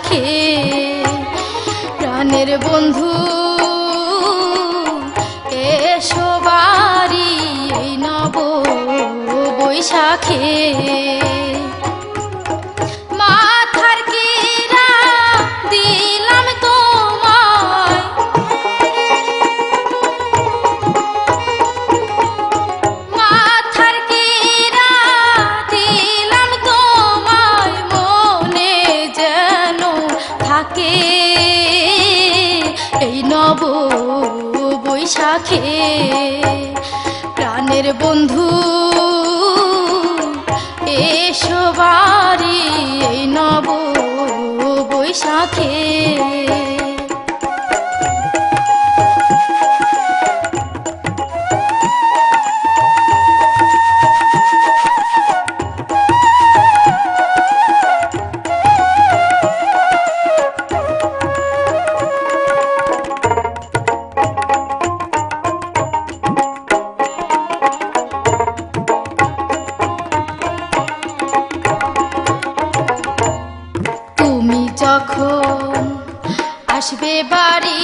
রাখে। প্রাণের বন্ধু এসো বাড়ি এই নব বৈশাখে এই নব বৈশাখে প্রাণের বন্ধু এসবারি এই নব বৈশাখে। যখন আসবে বাড়ি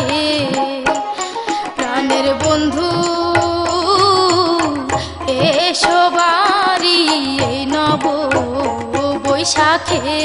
আছে। প্রাণের বন্ধু এসো বাড়ি এই নব বৈশাখে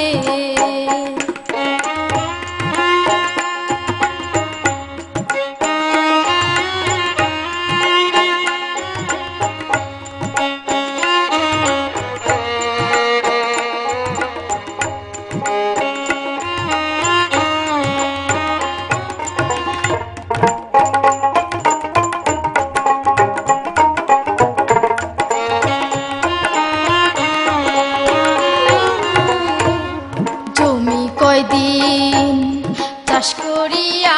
কয়দিন চাষ করিয়া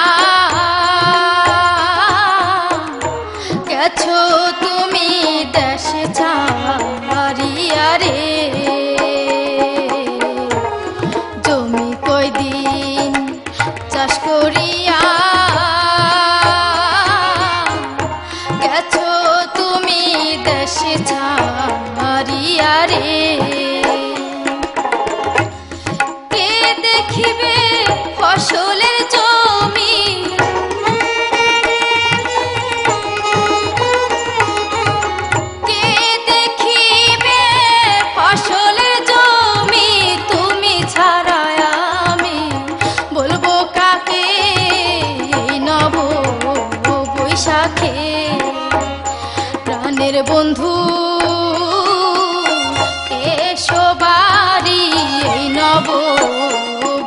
বন্ধু এসো বাড়ি নব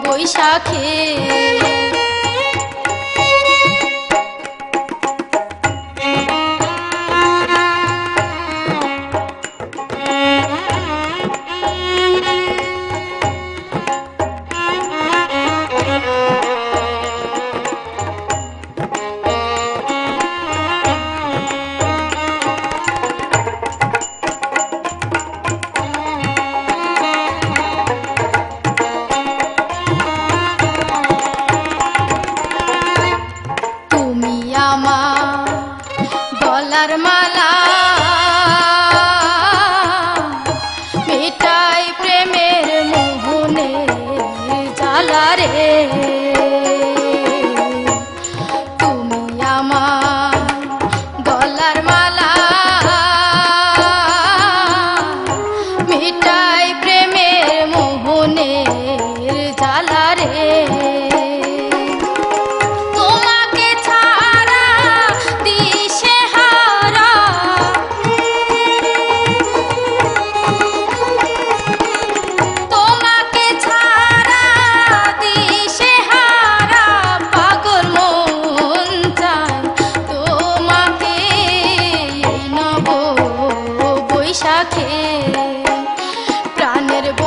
বৈশাখে সোনার মালা মিটাই প্রেমের মোহনে জ্বালা রে। তুমি আমার গলার মালা। মিটাই প্রেমের মোহনের জ্বালা রে।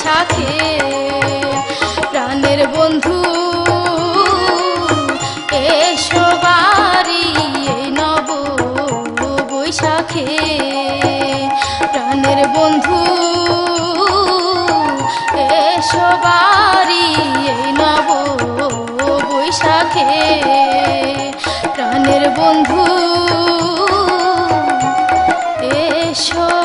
বৈশাখে প্রাণের বন্ধু। এসো বাড়ি নব বৈশাখে প্রাণের বন্ধু। এসো বাড়ি নব বৈশাখে প্রাণের বন্ধু। এসো